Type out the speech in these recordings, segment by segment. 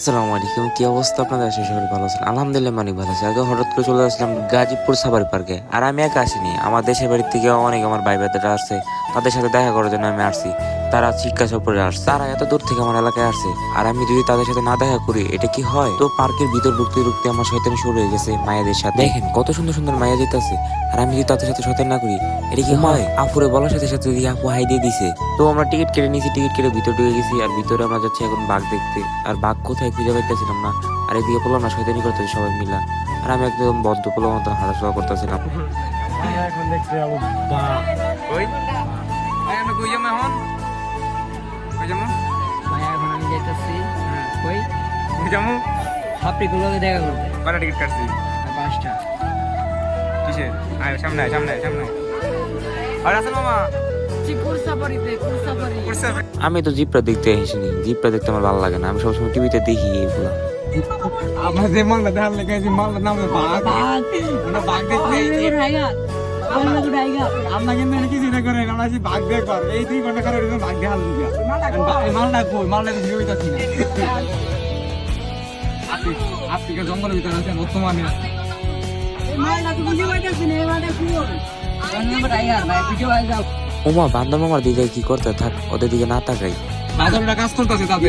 আসসালামু আলাইকুম, কি অবস্থা আপনাদের? আশা সবাই ভালো আছেন। আলহামদুলিল্লাহ মানিক ভালো আছে। আগে হঠাৎ করে চলে আসলাম গাজীপুর সাফারি পার্কে, আর আমি একা আসিনি। আমার দেশের বাড়ির থেকে অনেক আমার ভাই বেদাটা আসছে তাদের সাথে দেখা করার জন্য আমি আসছি। তারা শিক্ষা সফরে আসছে তারা এত দূর থেকে আমার এলাকায় আসছে আর আমি যদি তাদের সাথে না দেখা করি এটা কি হয়? তো পার্কের ভিতর ঢুকতে ঢুকতে আমার শয়তানি শুরু হয়ে গেছে মায়েদের সাথে। দেখেন কত সুন্দর সুন্দর মায়া যেতেছে। আর আমি যদি তাদের সাথে শয়তান না করি এটা কি হয়? আপুরে বলার সাথে সাথে যদি আপু হাই দিয়ে দিছে। তো আমরা টিকিট কেটে নিয়েছি টিকিট কেটে ভিতরে ঢুকে গেছি। আর ভিতরে আমরা যাচ্ছি এখন বাঘ দেখতে। আর বাঘ কোথায় খুঁজে পাইতেছিলাম না। আর এদিকে বললাম না শয়তানি করতেছি সবাই মিলা। আর আমি একদম বদ্ধ পোলার মতন হাঁটাচলা করতেছিলাম। এখন দেখতে ভাই আমরা কই যাব এখন? কই যাব ভাই এখন আমি যাইতেছি কই? কই যাব ছাত্রীগুলোকে দেখা করতে। কটা টিকিট কাটছি। পাঁচটা কিসে আয় সামনে আয় সামনে আয় সামনে আর আসেন মামা। আমি তো জিপটা দেখতে আসিনি। জিপটা দেখতে আমার ভালো লাগে না। আমি সবসময় টিভিতে দেখি এগুলো। আমার যে মালটা দেখার লেগে মালটার নাম বাঘ। বাঘ। দেখতে কিছু না করে আমরা আছি এই দুই ঘণ্টা করে এরকম কই হইতাছি না আফ্রিকা জঙ্গলের ভিতরে বর্তমানে ওমা বান্ধব আমার দিকে কি করতে থাক? ওদের দিকে না তাকাই। বাদলটা কাজ করতেছে তাদের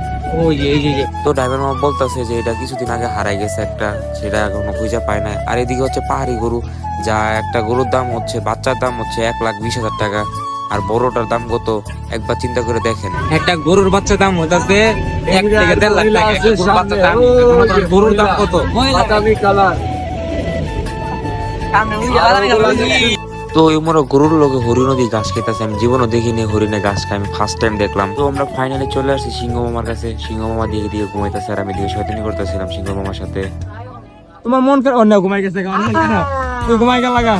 তো ড্রাইভার মামা বলতেছে যে এটা কিছুদিন আগে হারাই গেছে একটা সেটা এখনও খুঁজে পায় না আর এদিকে হচ্ছে পাহাড়ি গরু যা একটা গরুর দাম হচ্ছে বাচ্চার দাম হচ্ছে এক লাখ বিশ হাজার টাকা। আর বড়টার দাম কত একবার চিন্তা করে দেখেন। একটা গরুর বাচ্চা দাম হইতাছে এক থেকে দেড় লাখ টাকা। গরুর বাচ্চার দাম গরুর দাম কত? তো এই মনে গরুর লোকে হরি নদী ঘাস খেতেছে আমি জীবনও দেখিনি হরিণে ঘাস খাই আমি ফার্স্ট টাইম দেখলাম। তো আমরা ফাইনালি চলে আসছি সিংহ মামার কাছে। সিংহ মামা দিকে দিকে ঘুমাইতেছে আর আমি দিকে শয়তানি করতেছিলাম সিংহ মামার সাথে। তোমার মন করে অন্য ঘুমাই গেছে তুই ঘুমাই গেল লাগা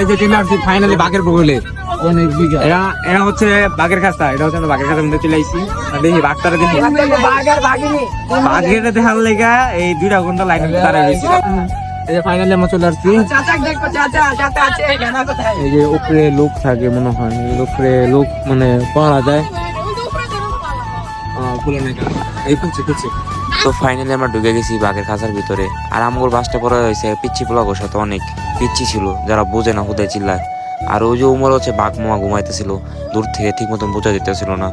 এই যে টিম আসছি ফাইনালি বাঘের বগলে অনেক বিঘা। এরা এরা হচ্ছে বাঘের খাস্তা এটা হচ্ছে আমরা বাঘের খাস্তা মধ্যে চলে আইছি। দেখি বাঘটারে দেখি। বাঘের দেখার লেগা এই দুইটা ঘণ্টা লাইন দাঁড়ায় রয়েছি। এই যে ফাইনালি আমরা চলে আসছি এই যে উপরে লোক থাকে মনে হয় উপরে লোক মানে পাওয়া যায়? এই খুঁজছে খুঁজছে। তো ফাইনালি আমরা ঢুকে গেছি বাঘের খাঁচার ভিতরে। আর আমগুর বাসটা পড়া হয়েছে পিচ্ছি পোলাগোর সাথে অনেক পিচ্ছি ছিল যারা বোঝে না হুদায় চিল্লায়। আর ওই যে উমর হচ্ছে বাঘ মোয়া ঘুমাইতেছিল দূর থেকে ঠিক মতন বোঝা যেতেছিল না।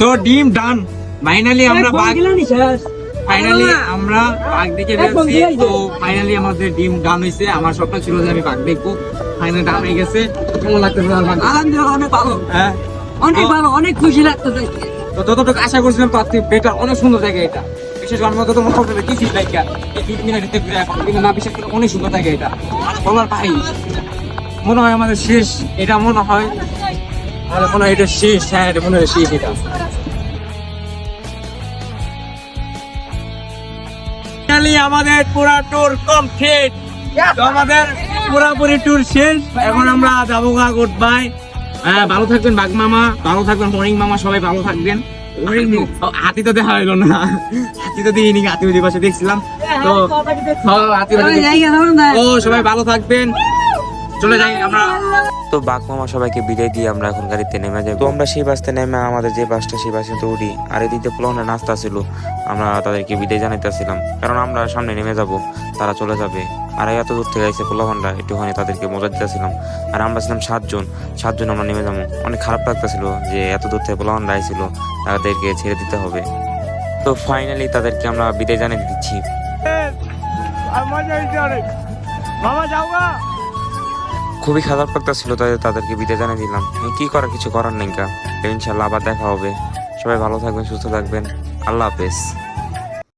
তো ডিম ডান। ফাইনালি আমরা বাঘ ফাইনালি আমরা বাঘ দেখে তো ফাইনালি আমাদের ডিম ডান হয়েছে আমার স্বপ্ন ছিল যে আমি বাঘ দেখব। ফাইনালি ডান হয়ে গেছে। কেমন লাগতেছে? আলহামদুলিল্লাহ অনেক ভালো। হ্যাঁ। অনেক ভালো অনেক খুশি লাগতেছে তো যতটুকু আশা করছিলাম তার থেকে বেটার অনেক সুন্দর জায়গা এটা। বিশেষ করে আমরা যত মনে করতে কিছু জায়গা এই দুই মিনিট ঘুরে এখন। কিন্তু না বিশেষ করে অনেক সুন্দর জায়গা এটা। মানে বলার পাই মনে হয় আমাদের শেষ। এটা মনে হয় আর মনে হয় এটা শেষ। হ্যাঁ এটা মনে হয় শেষ এটা। ফাইনালি আমাদের পুরা ট্যুর কমপ্লিট তো আমাদের পুরাপুরি ট্যুর শেষ। এখন আমরা যাব গা গুড বাই হ্যাঁ ভালো থাকবেন বাঘ মামা। ভালো থাকবেন মরিং মামা সবাই ভালো থাকবেন। হাতি তো দেখা হইল না। হাতি তো দিইনি হাতি ওই পাশে দেখছিলাম। তো হাতি ও সবাই ভালো থাকবেন। চলে যাই আমরা। তো বাঘ মামা সবাইকে বিদায় দিয়ে আমরা এখন গাড়িতে নেমে যাই। তো আমরা সেই বাসতে নেমে আমাদের যে বাসটা সেই বাসে তো উঠি আর এদিকে পোলাওনা নাস্তা ছিল। আমরা তাদেরকে বিদায় জানাইতেছিলাম। কারণ আমরা সামনে নেমে যাব তারা চলে যাবে। আর এত দূর থেকে এসে পোলাওয়ানরা একটুখানি তাদেরকে মজা দিতেছিলাম। আর আমরা ছিলাম সাতজন। সাতজন আমরা নেমে যাব। অনেক খারাপ লাগতেছিল যে এত দূর থেকে পোলাওয়ানরা আইছিল তাদেরকে ছেড়ে দিতে হবে। তো ফাইনালি তাদেরকে আমরা বিদায় জানিয়ে দিচ্ছি। মামা যাও খুবই খারাপ লাগতেছিল তাই তাদেরকে বিদায় জানিয়ে দিলাম। কি করার, কিছু করার নেই কা। ইনশাল্লাহ আবার দেখা হবে। সবাই ভালো থাকবেন, সুস্থ থাকবেন। আল্লাহ হাফেজ।